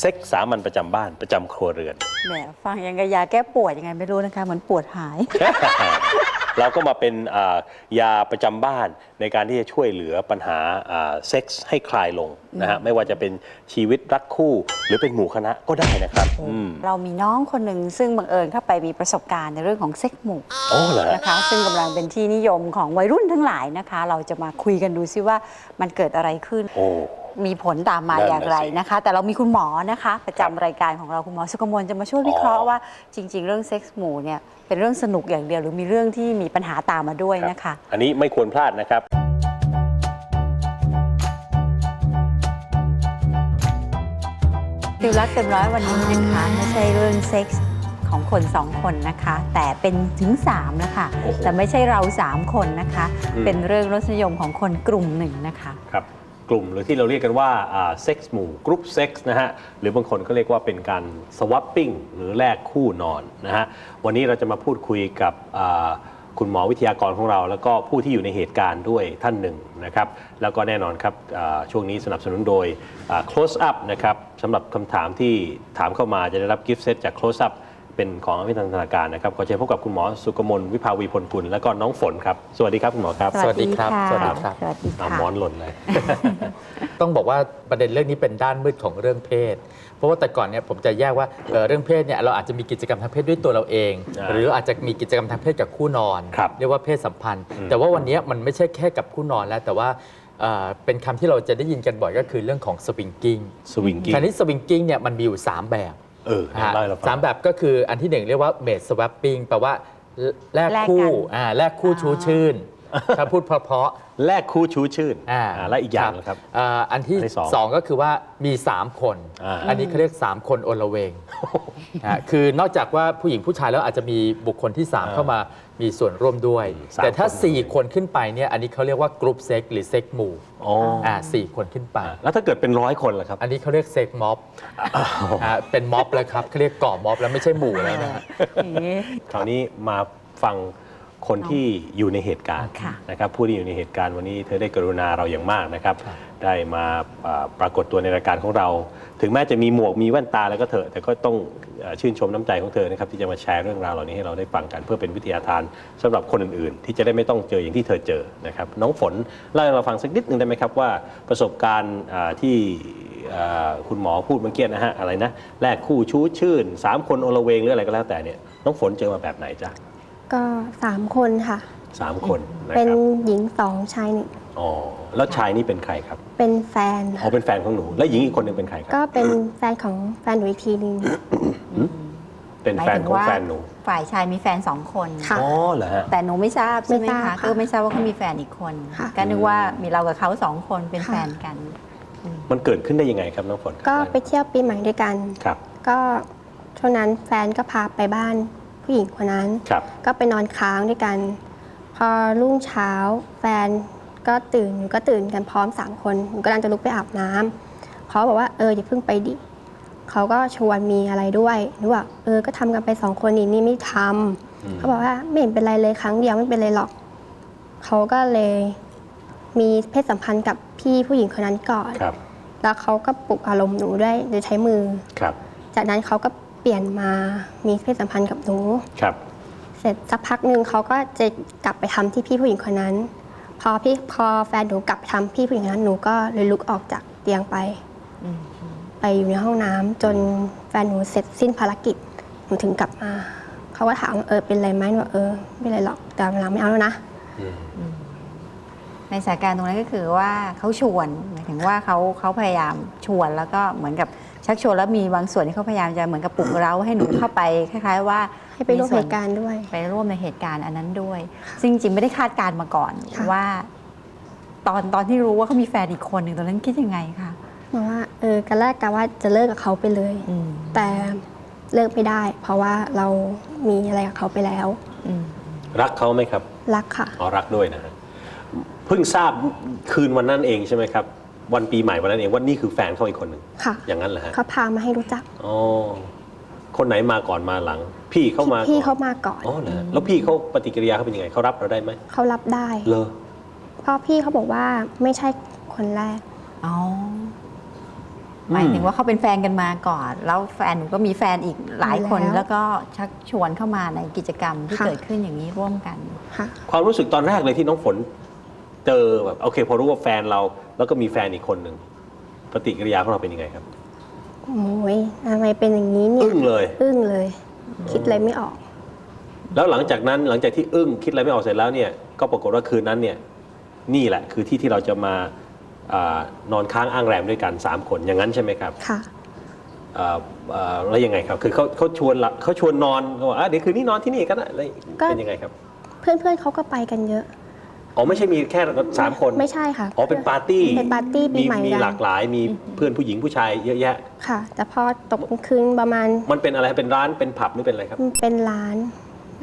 เซ็กสามัญประจำบ้านประจำครัวเรือน แหมฟังยังกับยาแก้ปวดยังไงไม่รู้นะคะ เหมือนปวดหาย เราก็มาเป็นอ่ายาประจำบ้านในการที่จะช่วยเหลือปัญหาอ่าเซ็กส์ให้คลายลงนะฮะไม่ว่าจะเป็นชีวิตรักคู่หรือเป็นหมู่คณะก็ได้นะครับอืมเรามีน้องคนหนึ่งซึ่งบังเอิญเข้าไปมีประสบการณ์ในเรื่องของเซ็กหมู่โอ้เหรอฮะ นะคะ ซึ่งกำลังเป็นที่นิยมของวัยรุ่นทั้งหลายนะคะ เราจะมาคุยกันดูซิว่ามันเกิดอะไรขึ้น โอ้ มีผลตามมานั่นน่ะอย่างไรสินะคะ แต่เรามีคุณหมอนะคะ ประจำรายการของเราคุณหมอสุกมลจะมาช่วยวิเคราะห์อ๋อว่าจริง ๆ เรื่องเซ็กส์หมู่เนี่ยเป็นเรื่องสนุกอย่างเดียวหรือมีเรื่องที่มีปัญหาตามมาด้วยครับ นะคะ อันนี้ไม่ควรพลาดนะครับ ติวรักเต็มร้อยวันนี้นะคะไม่ใช่เรื่องเซ็กส์ของคนสองคนนะคะ แต่เป็นถึง3แล้วค่ะโอ้โหแต่ไม่ใช่เรา 3 คนนะคะ อืม เป็นเรื่องรสนิยมของคนกลุ่มหนึ่งนะคะ ครับ กลุ่ม หรือที่เราเรียกกันว่าเซ็กส์หมู่กรุ๊ปเซ็กส์นะฮะหรือบางคนก็เรียกว่าเป็นการสวัปปิ้งหรือแลกคู่นอนนะฮะวันนี้เราจะมาพูดคุยกับคุณหมอวิทยากรของเรา แล้วก็ผู้ที่อยู่ในเหตุการณ์ด้วยท่านหนึ่งนะครับแล้วก็แน่นอนครับช่วงนี้สนับสนุนโดย close up นะครับสำหรับคำถามที่ถามเข้ามาจะได้รับกิฟต์เซตจาก close up เป็นของอภิธนานาการนะครับขอเชิญพบกับคุณหมอสุกมลวิภาวีพลกุลและก็น้องฝนครับ สวัสดีครับคุณหมอครับ สวัสดีครับะสวัสดีครับสวัสดีเอาค่ะหมอนหล่นเลย ต้องบอกว่าประเด็นเรื่องนี้เป็นด้านมืดของเรื่องเพศ เพราะว่าแต่ก่อนเนี่ยผมจะแยกว่าเอ่อเรื่องเพศเนี่ยเราอาจจะมีกิจกรรมทางเพศด้วยตัวเราเองอ่าหรืออาจจะมีกิจกรรมทางเพศกับคู่นอนครับเรียกว่าเพศสัมพันธ์อืมแต่ว่าวันนี้มันไม่ใช่แค่กับคู่นอนแล้วแต่ว่าเอ่อเป็นคำที่เราจะได้ยินกันบ่อยก็คือเรื่องของสวิงกิ้งสวิงกิ้งคราวนี้สวิงกิ้งเนี่ยมันมีอยู่ 3 แบบ เออนะฮะเล่าให้เราฟัง สามแบบก็คืออันที่หนึ่งเรียกว่าเมดสวัปปิ้งแปลว่าแลกแลกคู่กันอ่าแลกคู่ชูชื่น ถ้าพูดเพราะๆแลกคู่ชูชื่นอ่าอ่าและอีกอย่างนะครับอ่าอันที่อันที่สองสองก็คือว่ามี 3 คน อ่า อันนี้เขาเรียก 3 คนโอละเวงนะฮะคือนอกจากว่าผู้หญิงผู้ชายแล้วอาจจะมีบุคคลที่อ่า3เข้ามามีส่วนร่วมด้วย สามแต่ถ้า คน 4 คนขึ้นไปเนี่ยอันนี้เขาเรียกว่ากรุ๊ปเซ็กหรือเซ็กหมู่อ๋ออ่าสี่คนขึ้นไป แล้วถ้าเกิดเป็นร้อยคนล่ะครับ อันนี้เขาเรียกเซ็กม็อบอ่าเป็นม็อบแล้วครับเขาเรียกก่อม็อบแล้วไม่ใช่หมู่แล้วนะฮะอย่างนี้คราวนี้มาฟัง คนที่อยู่ในเหตุการณ์ค่ะนะครับผู้ที่อยู่ในเหตุการณ์วันนี้เธอได้กรุณาเราอย่างมากนะครับครับได้มาอ่าปรากฏตัวในรายการของเรา ถึงแม้จะมีหมวกมีแว่นตาแล้วก็เถอะแต่ก็ต้องเอ่อชื่นชมน้ำใจของเธอนะครับที่จะมาแชร์เรื่องราวเหล่านี้ให้เราได้ฟังกันเพื่อเป็นวิทยาทานสำหรับคนอื่นๆ ที่จะได้ไม่ต้องเจออย่างที่เธอเจอนะครับน้องฝนเล่าให้เราฟังสักนิดหนึ่งได้ไหมครับว่าประสบการณ์อ่าที่อ่าคุณหมอพูดเมื่อกี้นะฮะอะไรนะแลกคู่ชู้ชื่นสามคนโอละเวงหรืออะไรก็แล้วแต่เนี่ยน้องฝนเจอมาแบบไหนจ๊ะ ก็สามคนค่ะ สามคนนะเป็นครับหญิงสองชายหนึ่งอ๋อแล้วชายนี่เป็นใครครับเป็นแฟนอ๋อค่ะเป็นแฟนของหนู แล้วหญิงอีกคนหนึงเป็นใครครับก็เป็นแฟนของแฟนหนูอีกทีหนึง เป็นแฟนของแฟนหนูฝ่ายชายมีแฟนสองคน ค่ะ อ๋อเหรอฮะ แต่หนูไม่ทราบใช่ไหมไม่ทราบคะค่ะก็ไม่ทราบว่าเขามีแฟนอีกคนค่ะ ก็นึกว่ามีเรากับเขาสองคนเป็นค่ะแฟนกันมันเกิดขึ้นได้ยังไงครับน้องฝนครับก็ไปเที่ยวปีใหม่ด้วยกัน ครับ ก็ช่วงนั้นแฟนก็พาไปบ้าน ผู้หญิงคนนั้น ครับ ก็ไปนอนค้างด้วยกัน พอรุ่งเช้า แฟนก็ตื่นหนูก็ตื่นกันพร้อมสามคนหนูกำลังจะลุกไปอาบน้ำเขาบอกว่าเอออย่าเพิ่งไปดิเขาก็ชวนมีอะไรด้วยหนูบอกเออก็ทำกันไปสองคนนี่นี่ไม่ทำ อืม เขาบอกว่าไม่เห็นเป็นไรเลยครั้งเดียวไม่เป็นไรหรอก เขาก็เลยมีเพศสัมพันธ์กับพี่ผู้หญิงคนนั้นก่อน ครับ แล้วเขาก็ปลุกอารมณ์หนูด้วยโดยใช้มือ ครับ จากนั้นเขาก็ เปลี่ยนมามีเพศสัมพันธ์กับหนู ครับ เสร็จสักพักหนึ่งเขาก็จะกลับไปทำที่พี่ผู้หญิงคนนั้น พอพี่พอแฟนหนูกลับไปทำพี่ผู้หญิงคนนั้นหนูก็เลยลุกออกจากเตียงไป อืมไปอยู่ในห้องน้ำจนแฟนหนูเสร็จสิ้นภารกิจหนูถึงกลับมา เขาก็ถามว่าเออเป็นไรไหมหนูบอกเออไม่เป็นไรหรอกแต่หลังไม่เอาแล้วนะ อืม ในสถานการณ์ตรงนั้นก็คือว่าเขาชวนหมายถึงว่าเขาเขาพยายามชวนแล้วก็เหมือนกับ ชักชวนแล้วมีบางส่วนที่เขาพยายามจะเหมือนกับปลุกเร้าให้หนูเข้าไปคล้ายๆว่าให้ไปร่วมเหตุการณ์ด้วย ไปร่วมในเหตุการณ์อันนั้นด้วย ซึ่งจริงๆไม่ได้คาดการณ์มาก่อนค่ะว่า ตอนตอนที่รู้ว่าเขามีแฟนอีกคนหนึ่งตอนนั้นคิดยังไงคะบอกว่าเออกันแรกกะว่าจะเลิกกับเขาไปเลยอืมแต่เลิกไม่ได้ เพราะว่าเรามีอะไรกับเขาไปแล้วอืมรักเขาไหมครับ รักค่ะอ๋อรักด้วยนะฮะเพิ่งทราบคืนวันนั้นเองใช่ไหมครับ วันปีใหม่วันนั้นเองว่านี่คือแฟนเขาอีกคนหนึ่งค่ะ อย่างนั้นเหรอฮะเขาพามาให้รู้จัก อ๋อคนไหนมาก่อนมาหลัง พี่เข้ามาพี่ก่อนเขามาก่อน อ๋อเหรอฮะแล้วพี่เขาปฏิกิริยาเขาเป็นยังไงเขารับเราได้ไหมเขารับได้เลอเพราะพี่เขาบอกว่าไม่ใช่คนแรก อ๋อหมายถึงว่าเขาเป็นแฟนกันมาก่อน แล้วแฟนหนูก็มีแฟนอีกหลายคนแล้วแล้วก็ชักชวนเข้ามาในกิจกรรมที่ค่ะ เกิดขึ้นอย่างนี้ร่วมกัน ค่ะ ความรู้สึกตอนแรกเลยที่น้องฝน เจอแบบโอเค พอรู้ว่าแฟนเรา แล้วก็มีแฟนอีกคนหนึ่งปฏิกิริยาของเราเป็นยังไงครับ โอ้ยทำไมเป็นอย่างนี้เนี่ยอึ้งเลย อึ้งเลย คิดอะไรไม่ออก แล้วหลังจากนั้นหลังจากที่อึ้งคิดอะไรไม่ออกเสร็จแล้วเนี่ยก็ปรากฏว่าคืนนั้นเนี่ยนี่แหละคือที่ที่เราจะมาอานอนค้างอ้างแรมด้วยกัน 3 คนอย่างนั้นใช่ไหมครับค่ะอ่าอ่าแล้วยังไงครับ คือเขาเขาชวนละเขาชวนนอนเขาบอกอะเดี๋ยวคืนนี้นอนที่นี่กันนะอะไรก็เป็นยังไงครับ เพื่อนๆเขาก็ไปกันเยอะ อ๋อไม่ใช่มีแค่สามคนไม่ใช่ค่ะอ๋อเป็นปาร์ตี้เป็นปาร์ตี้ปีใหม่มีกันหลากหลายมีเพื่อนผู้หญิงผู้ชายเยอะแยะ ค่ะ แต่พอตกกลางคืนประมาณมันเป็นอะไรเป็นร้านเป็นผับหรือเป็นอะไรครับเป็นร้าน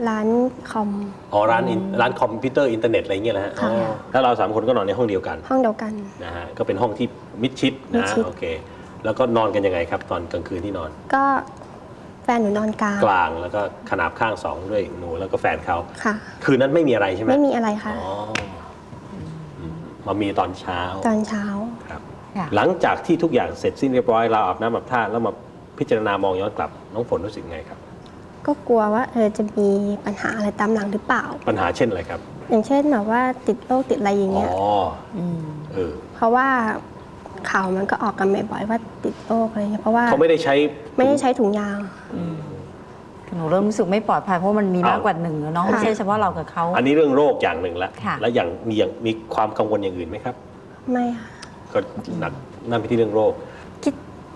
ร้านคอม อ๋อร้านอินร้านคอมพิวเตอร์อินเทอร์เน็ตอะไรเงี้ยนะฮะค่ะ อ๋อแล้วเราสามคนก็นอนในห้องเดียวกันห้องเดียวกัน นะฮะก็เป็นห้องที่มิดชิดมิดนะชิด โอเค แล้วก็นอนกันยังไงครับ ตอนกลางคืนที่นอน ก็แฟ นหนูนอนกลางกลางแล้วก็ขนาบข้างสองด้วยหนูแล้วก็แฟนเขาค่ะ คืนนั้นไม่มีอะไรใช่ไหมไม่มีอะไรค่ะอ๋ออืมมามีตอนเช้าตอนเช้าครับ ค่ะ หลังจากที่ทุกอย่างเสร็จสิ้นเรียบร้อยเราอาบน้ำอาบท่าแล้วมาพิจารณามองย้อนกลับ น้องฝนรู้สึกไงครับ ก็กลัวว่าเออจะมีปัญหาอะไรตามหลังหรือเปล่า ปัญหาเช่นอะไรครับอย่างเช่นแบบว่าติดโรคติดอะไรอย่างอ๋เงี้ยออืม เออ เพราะว่า ข่าวมันก็ออกกันบ่อยๆว่าติดโรคอะไรเงี้ยเพราะว่าเขาไม่ได้ใช้ไม่ได้ใช้ถุงยางหนูเริ่มรู้สึกไม่ปลอดภัยเพราะมันมีอ้าวมากกว่าหนึ่งอะเนาะค่ะ ไม่ใช่เฉพาะเรากับเขา อันนี้เรื่องโรคอย่างหนึ่งละค่ะ แล้วอย่างมีอย่างมีความกังวลอย่างอื่นไหมครับ ไม่ค่ะก็หนักนั่นไปที่เรื่องโรค คิด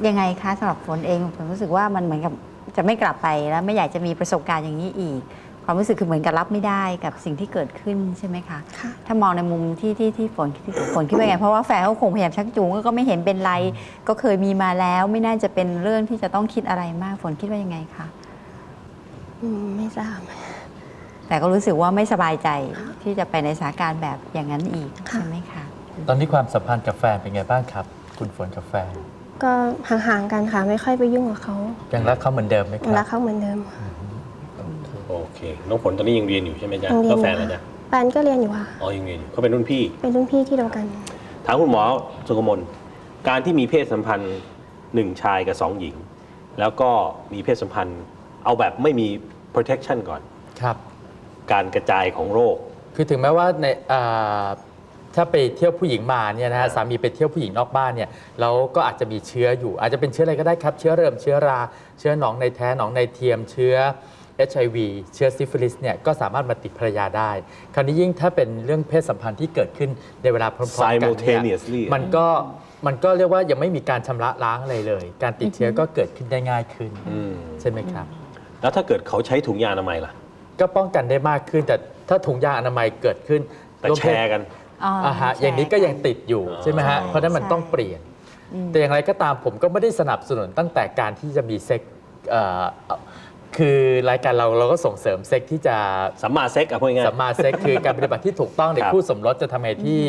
ยังไงคะสำหรับฝนเองผมรู้สึกว่ามันเหมือนกับจะไม่กลับไปแล้วไม่อยากจะมีประสบการณ์อย่างนี้อีก ความรู้สึกคือเหมือนกับรับไม่ได้กับสิ่งที่เกิดขึ้นใช่ไหมคะค่ะ ถ้ามองในมุมที่ที่ที่ฝนที่ฝนคิดว่าไงเพราะว่าแฟนเขาคงพยายามชักจูงก็ไม่เห็นเป็นไร ก็เคยมีมาแล้ว ไม่น่าจะเป็นเรื่องที่จะต้องคิดอะไรมาก ฝนคิดว่ายังไงคะอืมไม่ทราบ แต่ก็รู้สึกว่าไม่สบายใจที่จะไปในสถานการณ์แบบอย่างนั้นอีกค่ะ ใช่ไหมคะตอนนี้ความสัมพันธ์กับแฟนเป็นไงบ้างครับ คุณฝนกับแฟน ก็ห่างๆกันค่ะ ไม่ค่อยไปยุ่งกับเขายังรักเขาเหมือนเดิมไหมครัรักบเขาเหมือนเดิม โอเค น้องฝนตอนนี้ยังเรียนอยู่ใช่ไหมจ๊ะยังเรียน แล้วแฟนอยู่แล้วจ๊ะแฟนก็เรียนอยู่ค่ะ อ๋อยังเรียนอยู่เขาเป็นรุ่นพี่ เป็นรุ่นพี่ที่เดียวกัน ถามคุณหมอสุกมลการที่มีเพศสัมพันธ์หนึ่งชายกับสองหญิง แล้วก็มีเพศสัมพันธ์เอาแบบไม่มี protection ก่อน ครับ การกระจายของโรค คือถึงแม้ว่าในอ่าถ้าไปเที่ยวผู้หญิงมาเนี่ยนะฮะสามีไปเที่ยวผู้หญิงนอกบ้านเนี่ยแล้วก็อาจจะมีเชื้ออยู่ อาจจะเป็นเชื้ออะไรก็ได้ครับ เชื้อเริ่มเชื้อรา เชื้อหนองในแท้หนองในเทียมเชื้อ HIV เชื้อซิฟิลิสเนี่ยก็สามารถมาติดภรรยาได้ คราวนี้ยิ่งถ้าเป็นเรื่องเพศสัมพันธ์ที่เกิดขึ้นในเวลาพร้อมๆกันเนี่ย Simultaneously มันก็มันก็เรียกว่ายังไม่มีการชำระล้างอะไรเลย การติดเชื้อก็เกิดขึ้นได้ง่ายขึ้นอืมใช่ไหมครับ แล้วถ้าเกิดเขาใช้ถุงยางอนามัยล่ะ ก็ป้องกันได้มากขึ้น แต่ถ้าถุงยางอนามัยเกิดขึ้นแต่ร่วมแชเพศร์กัน อ่าฮะอย่างนี้ก็ยังติดอยู่อ๋อใช่ไหมฮะ ใช่เพราะฉะนั้นมันใช่ ต้องเปลี่ยนอืมแต่อย่างไรก็ตามผมก็ไม่ได้สนับสนุนตั้งแต่การที่จะมีเซ็กเอ่อ คือรายการเราเราก็ส่งเสริมเซ็กที่จะสัมมาเซ็กอะพูดง่ายสัมมาเซ็กคือการปฏิบัติที่ถูกต้องในครับคู่สมรสจะทำให้ที่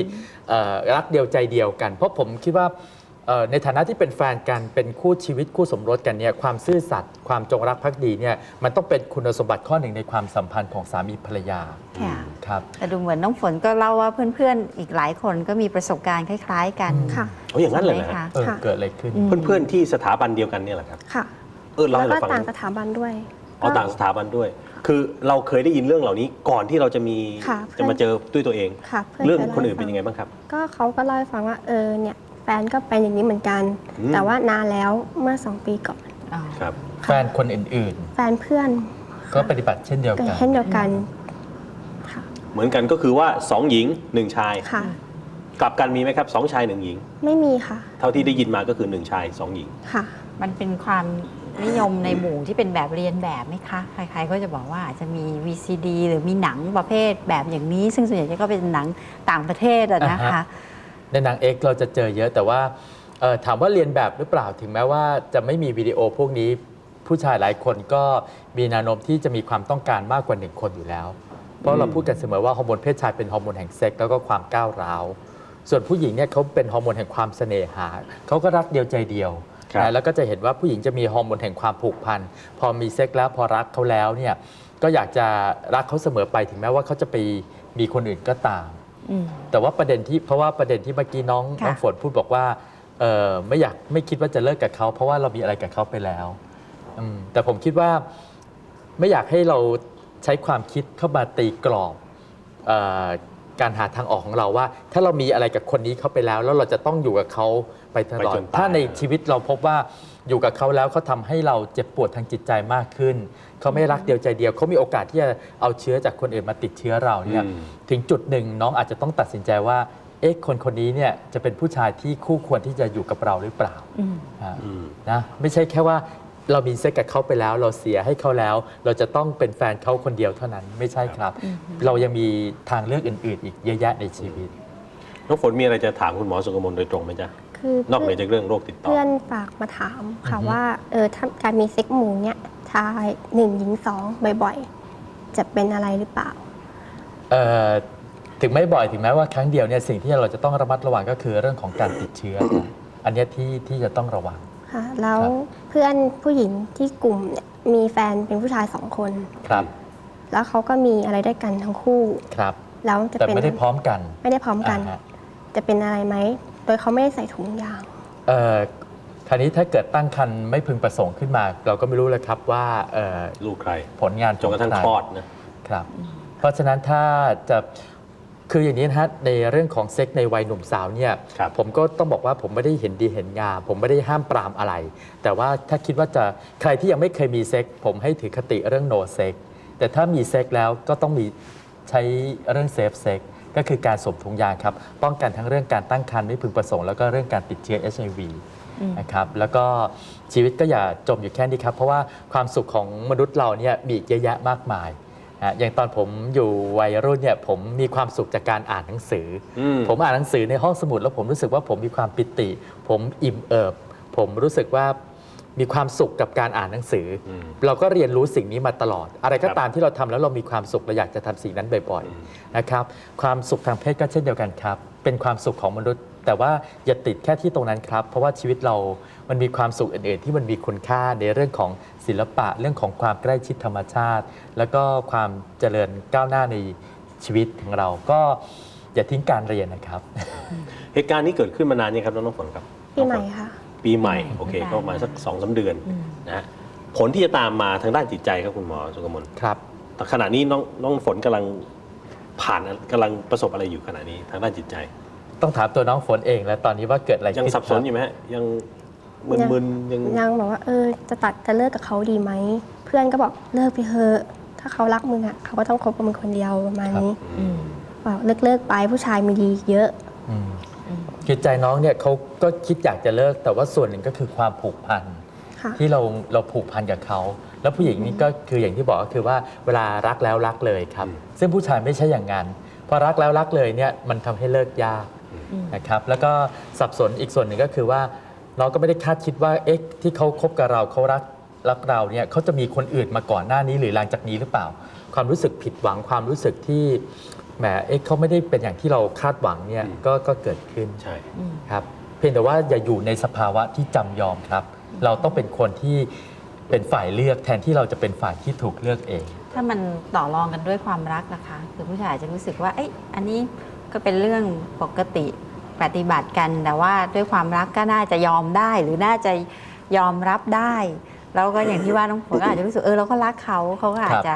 เอ่อรักเดียวใจเดียวกัน เพราะผมคิดว่าเอ่อในฐานะที่เป็นแฟนกันเป็นคู่ชีวิตคู่สมรสกันเนี่ยความซื่อสัตย์ความจงรักภักดีเนี่ยมันต้องเป็นคุณสมบัติข้อหนึ่งในความสัมพันธ์ของสามีภรรยาค่ะ ครับ แต่ดูเหมือนน้องฝนก็เล่าว่าเพื่อนๆ อีกหลายคนก็มีประสบการณ์คล้าย ๆ กันค่ะโอ้อย่างนั้นเลยใช่นะไหมฮะคะ เออค่ะ เกิดอะไรขึ้นอืมเพื่อนๆที่สถาบันเดียวกันเนี่ยแหละครับ ค่ะ เออเล่าแล้วให้ก็เราฟังหต่างน่อยสถาบันด้วยอ๋อต่างสถาบันด้วย คือเราเคยได้ยินเรื่องเหล่านี้ก่อนที่เราจะมีค่ะจะมาเจอด้วยตัวเอง ค่ะเรื่องคยคนอื่นล่าให้เป็นยังไงบ้างครับ ก็เขาก็เล่าให้ฟังว่าเออเนี่ยแฟนก็เป็นอย่างนี้เหมือนกัน อืม แต่ว่านานแล้วเมื่อสองปีก่อน อ๋อครับ แฟนคนอื่นแฟนเพื่อนๆ ก็ปฏิบัติเช่นเดียวก็กัน เช่นเดียวกันค่ะเหมือนกันก็คือว่าสองหญิงหนึ่งชาย ค่ะ กลับกันมีไหมครับสองชายหนึ่งหญิง ไม่มีค่ะ เท่าที่ได้ยินมาก็คือหนึ่งชายสองหญิง ค่ะ มันเป็นความ นิยมในหมู่ที่เป็นแบบเรียนแบบไหมคะ ใครๆก็จะบอกว่าอาจจะมี VCD หรือมีหนังประเภทแบบอย่างนี้ ซึ่งส่วนใหญ่ก็เป็นหนังต่างประเทศอะนะคะอ่าฮะ ในหนังเอกเราจะเจอเยอะแต่ว่าเอ่อถามว่าเรียนแบบหรือเปล่าถึงแม้ว่าจะไม่มีวิดีโอพวกนี้ ผู้ชายหลายคนก็มีแนวโน้มที่จะมีความต้องการมากกว่าหนึ่งคนอยู่แล้ว เพราะเราพูดกันเสมอว่าฮอร์โมนเพศชายเป็นฮอร์โมนแห่งเซ็กส์แล้วก็ความก้าวร้าว ส่วนผู้หญิงเนี่ยเขาเป็นฮอร์โมนแห่งความเสน่หาเขาก็รักเดียวใจเดียว ครับ นะแล้วก็จะเห็นว่าผู้หญิงจะมีฮอร์โมนแห่งความผูกพัน พอมีเซ็กส์แล้วพอรักเขาแล้วเนี่ยก็อยากจะรักเขาเสมอไปถึงแม้ว่าเขาจะไปมีคนอื่นก็ตาม อืม แต่ว่าประเด็นที่เพราะว่าประเด็นที่เมื่อกี้น้องค่ะ น้องฝนพูดบอกว่าเอ่อไม่อยากไม่คิดว่าจะเลิกกับเขาเพราะว่าเรามีอะไรกับเขาไปแล้วอืมแต่ผมคิดว่าไม่อยากให้เราใช้ความคิดเข้ามาตีกรอบเออการหาทางออกของเราว่า ถ้าเรามีอะไรกับคนนี้เขาไปแล้ว แล้วเราจะต้องอยู่กับเขา ไปตลอไปดจนตายถ้าในชีวิตเราพบว่าอยู่กับเขาแล้วเขาทำให้เราเจ็บปวดทางจิตใจมากขึ้น เขาไม่รักเดียวใจเดียว เขามีโอกาสที่จะเอาเชื้อจากคนอื่นมาติดเชื้อเราเนี่ยอืมถึงจุดหนึ่งน้องอาจจะต้องตัดสินใจว่าเอ๊ะคนคนนี้เนี่ยจะเป็นผู้ชายที่คู่ควรที่จะอยู่กับเราหรือเปล่าอืมอ่าอืมนะไม่ใช่แค่ว่าเรามีเซ็กกับเขาไปแล้ว เราเสียให้เขาแล้ว เราจะต้องเป็นแฟนเขาคนเดียวเท่านั้นไม่ใช่ครับ เรายังมีทางเลือกอื่น ๆ อีกเยอะแยะในชีวิตน้องฝนมีอะไรจะถามคุณหมอสุกมลโดยตรงไหมจ๊ะ คือนอกเหนือจากเรื่องโรคติดต่อ เพื่อนฝากมาถามค่ะอือฮึ ว่าเออถ้าการมีเซ็กหมู่เนี่ยชายหนึ่งหญิงสองบ่อยๆ จะเป็นอะไรหรือเปล่า เอ่อถึงไม่บ่อยถึงแม้ว่าครั้งเดียวเนี่ยสิ่งที่เราจะต้องระมัดระวังก็คือเรื่องของการติดเชื้อครับอันเนี้ยที่ที่จะต้องระวัง ค่ะ แล้วครับ เพื่อนผู้หญิงที่กลุ่มเนี่ยมีแฟนเป็นผู้ชายสองคน ครับแล้วเขาก็มีอะไรด้วยกันทั้งคู่ ครับ แล้วจะแต่เป็นไม่ได้พร้อมกันไม่ได้พร้อมกัน อ่าฮะจะเป็นอะไรไหม โดยเขาไม่ได้ใส่ถุงยาง เอ่อคราวนี้ถ้าเกิดตั้งครรภ์ไม่พึงประสงค์ขึ้นมา เราก็ไม่รู้เลยครับว่าเอ่อลูกใครผลงานจนกระทั่งใคลอดนะ ครับ เพราะฉะนั้นถ้าจะคืออย่างนี้นะฮะในเรื่องของเซ็กในวัยหนุ่มสาวเนี่ยครับ ผมก็ต้องบอกว่าผมไม่ได้เห็นดีเห็นงาม ผมไม่ได้ห้ามปรามอะไร แต่ว่าถ้าคิดว่าจะใครที่ยังไม่เคยมีเซ็กผมให้ถือคติเรื่อง no sex แต่ถ้ามีเซ็กแล้วก็ต้องมีใช้เรื่อง safe sex ก็คือการสวมถุงยางครับป้องกันทั้งเรื่องการตั้งครรภ์ไม่พึงประสงค์แล้วก็เรื่องการติดเชื้อ HIV นะครับแล้วก็ชีวิตก็อย่าจมอยู่แค่นี้ครับ เพราะว่าความสุขของมนุษย์เราเนี่ยมีอีกเยอะแยะมากมายนะอย่างตอนผมอยู่วัยรุ่นเนี่ยผมมีความสุขจากการอ่านหนังสืออม ผมอ่านหนังสือในห้องสมุดแล้วผมรู้สึกว่าผมมีความปิติ ผมอิ่มเอิบ ผมรู้สึกว่า มีความสุขกับการอ่านหนังสืออมเราก็เรียนรู้สิ่งนี้มาตลอด อะไรก็ครับตามที่เราทำแล้วเรามีความสุขเราอยากจะทำสิ่งนั้นบ่อยๆนะครับความสุขทางเพศก็เช่นเดียวกันครับ เป็นความสุขของมนุษย์ แต่ว่าอย่าติดแค่ที่ตรงนั้นครับ เพราะว่าชีวิตเรา มันมีความสุขอื่นๆ ที่มันมีคุณค่าในเรื่องของศิลปะเรื่องของความใกล้ชิดธรรมชาติ แล้วก็ความเจริญก้าวหน้าในชีวิตของเราก็อย่าทิ้งการเรียนนะครับ เหตุการณ์นี้เกิดขึ้นมานานยังครับน้องน้ำฝนครับปีใหม่ค่ะ ปีใหม่ปีใหม่โอเคไม่นานก็ประมาณสักสองสาเดือนอืม นะฮะผลที่จะตามมาทางด้านจิตใจครับคุณหมอสุกมลครับ แต่ขณะนี้น้องน้องฝนกำลังผ่านกำลังประสบอะไรอยู่ขณะนี้ทางด้านจิตใจ ต้องถามตัวน้องฝนเองแล้วตอนนี้ว่าเกิดอะไรยังขึ้นสับสนครับอยู่ไหมฮะยังมึนๆยังยังบอกว่าเออจะตัดจะเลิกกับเขาดีไหม เพื่อนก็บอกเลิกไปเถอะถ้าเขารักมึงอะเขาก็ต้องคบกับมึงคนเดียวประมาณนี้อืมบอกเลิกเลิกๆไปผู้ชายมีดีเยอะ อืม คือใจน้องเนี่ยเขาก็คิดอยากจะเลิก แต่ว่าส่วนหนึ่งก็คือความผูกพันค่ะ ที่เราเราผูกพันกับเขา แล้วผู้หญิงนี่ก็คืออย่างที่บอกก็คือว่าเวลารักแล้วรักเลยครับ ซึ่งผู้ชายไม่ใช่อย่างนั้นพอรักแล้วรักเลยเนี่ยมันทำให้เลิกยากนะครับ แล้วก็สับสนอีกส่วนหนึ่งก็คือว่าน้องก็ไม่ได้คาดคิดว่าเอ๊ะที่เขาคบกับเราเขารักรักเราเนี่ยเขาจะมีคนอื่นมาก่อนหน้านี้หรือหลังจากนี้หรือเปล่า ความรู้สึกผิดหวังความรู้สึกที่ แหมเอ๊ะเขาไม่ได้เป็นอย่างที่เราคาดหวังเนี่ยก็ก็เกิดขึ้นใช่ครับเพียงแต่ว่าอย่าอยู่ในสภาวะที่จำยอมครับ เราต้องเป็นคนที่เป็นฝ่ายเลือกแทนที่เราจะเป็นฝ่ายที่ถูกเลือกเอง ถ้ามันต่อรองกันด้วยความรักนะคะคือผู้ชายอาจจะรู้สึกว่าเอ้ยอันนี้ก็เป็นเรื่องปกติปฏิบัติกันแต่ว่าด้วยความรักก็น่าจะยอมได้ หรือน่าจะยอมรับได้ แล้วก็อย่างที่ว่าน้องฝนก็อาจจะรู้สึกเออเราก็รักเขาเขาก็อาจจะ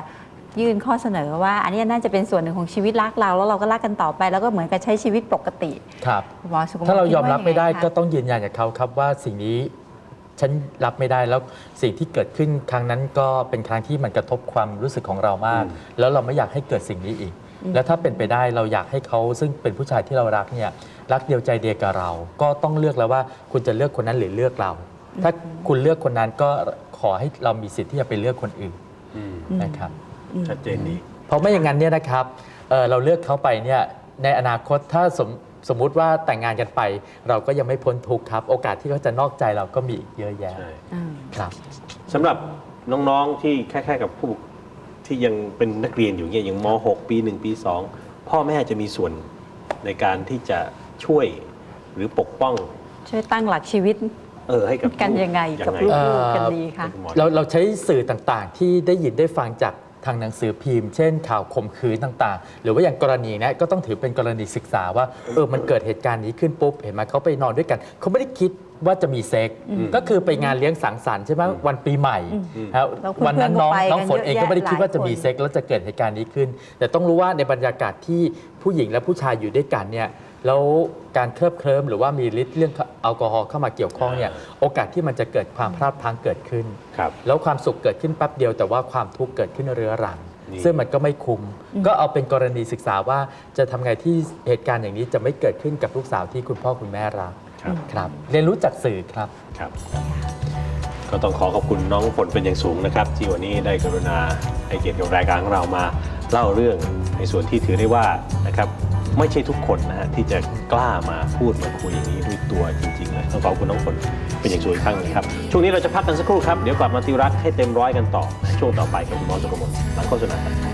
ยื่นข้อเสนอว่า อันนี้น่าจะเป็นส่วนหนึ่งของชีวิตรักเรา แล้วเราก็รักกันต่อไป แล้วก็เหมือนกับใช้ชีวิตปกติครับคุณหมอสุขุมถ้าเรายอมรับไม่ได้คิว่ายังงก็คะต้องยืนยันกับเขาครับว่าสิ่งนี้ฉันรับไม่ได้แล้วสิ่งที่เกิดขึ้นครั้งนั้นก็เป็นครั้งที่มันกระทบความรู้สึกของเรามากอืมแล้วเราไม่อยากให้เกิดสิ่งนี้อีก แล้วถ้าเป็นไปได้เราอยากให้เขาซึ่งเป็นผู้ชายที่เรารักเนี่ยรักเดียวใจเดียวกับเรา ก็ต้องเลือกแล้วว่าคุณจะเลือกคนนั้นหรือเลือกเรา ถ้าคุณเลือกคนนั้นก็ขอให้เรามีสิทธิ์ที่จะไปเลือกคนอื่นอืมนะครับ ชัดเจนดี เพราะไม่อย่างนั้นเนี่ยนะครับเอ่อเราเลือกเขาไปเนี่ยในอนาคตถ้าสมสมมุติว่าแต่งงานกันไป เราก็ยังไม่พ้นทุกข์ครับ โอกาสที่เขาจะนอกใจเราก็มีอีกเยอะแยะใช่อืมครับสำหรับน้องๆที่คล้ายๆกับผู้ที่ยังเป็นนักเรียนอยู่เนี่ยอย่างม .6 ปี 1 ปี 2 พ่อแม่จะมีส่วนในการที่จะช่วยหรือปกป้อง ช่วยตั้งหลักชีวิตเออให้กับกันลูยังไงกับยังไงลูกๆกันดีคะคุณหมอเราเราใช้สื่อต่างๆ ที่ได้ยินได้ฟังจาก ทางหนังสือพิมพ์ เช่น ข่าวข่มขืนต่างๆ หรือว่าอย่างกรณีเนี้ยก็ต้องถือเป็นกรณีศึกษาว่าเออมันเกิดเหตุการณ์นี้ขึ้นปุ๊บเห็นไหมเขาไปนอนด้วยกันเขาไม่ได้คิดว่าจะมีเซ็กส์ก็คือไปงานเลี้ยงสังสรรค์ใช่ไหมวันปีใหม่ครับแล้วเพื่อนๆวันนั้นน้องก็ไปกันน้องฝนเองก็ไม่ได้คิดว่าจะมีเยอะแยะหลายคนเซ็กส์แล้วจะเกิดเหตุการณ์นี้ขึ้น แต่ต้องรู้ว่าในบรรยากาศที่ผู้หญิงและผู้ชายอยู่ด้วยกันเนี่ย แล้วการเคลิบเคลิ้มหรือว่ามีฤทธิ์เรื่องแอลกอฮอล์เข้ามาเกี่ยวข้องเนี่ยโอกาสที่มันจะเกิดความพลาดพลั้งเกิดขึ้น ครับ แล้วความสุขเกิดขึ้นแป๊บเดียวแต่ว่าความทุกข์เกิดขึ้นเรื้อรัง นี่ ซึ่งมันก็ไม่คุ้มก็เอาเป็นกรณีศึกษาว่าจะทำไงที่เหตุการณ์อย่างนี้จะไม่เกิดขึ้นกับลูกสาวที่คุณพ่อคุณแม่รักครับ ครับ เรียนรู้จากสื่อครับ ครับ ก็ต้องขอขอบคุณน้องฝนเป็นอย่างสูงนะครับ ที่วันนี้ได้กรุณาให้เกียรติกับรายการของเรามาเล่าเรื่องในส่วนที่ถือได้ว่านะครับ ไม่ใช่ทุกคนนะฮะที่จะกล้ามาพูดมาคุยอย่างนี้ด้วยตัวจริงๆเลยต้องขอบคุณน้องฝนเป็นอย่างสูงอีกครั้งนึงครับ ช่วงนี้เราจะพักกันสักครู่ครับ เดี๋ยวกลับมาติรักให้เต็มร้อยกันต่อในช่วงต่อไปกับคุณหมอสุกมลหลังโฆษณาครับ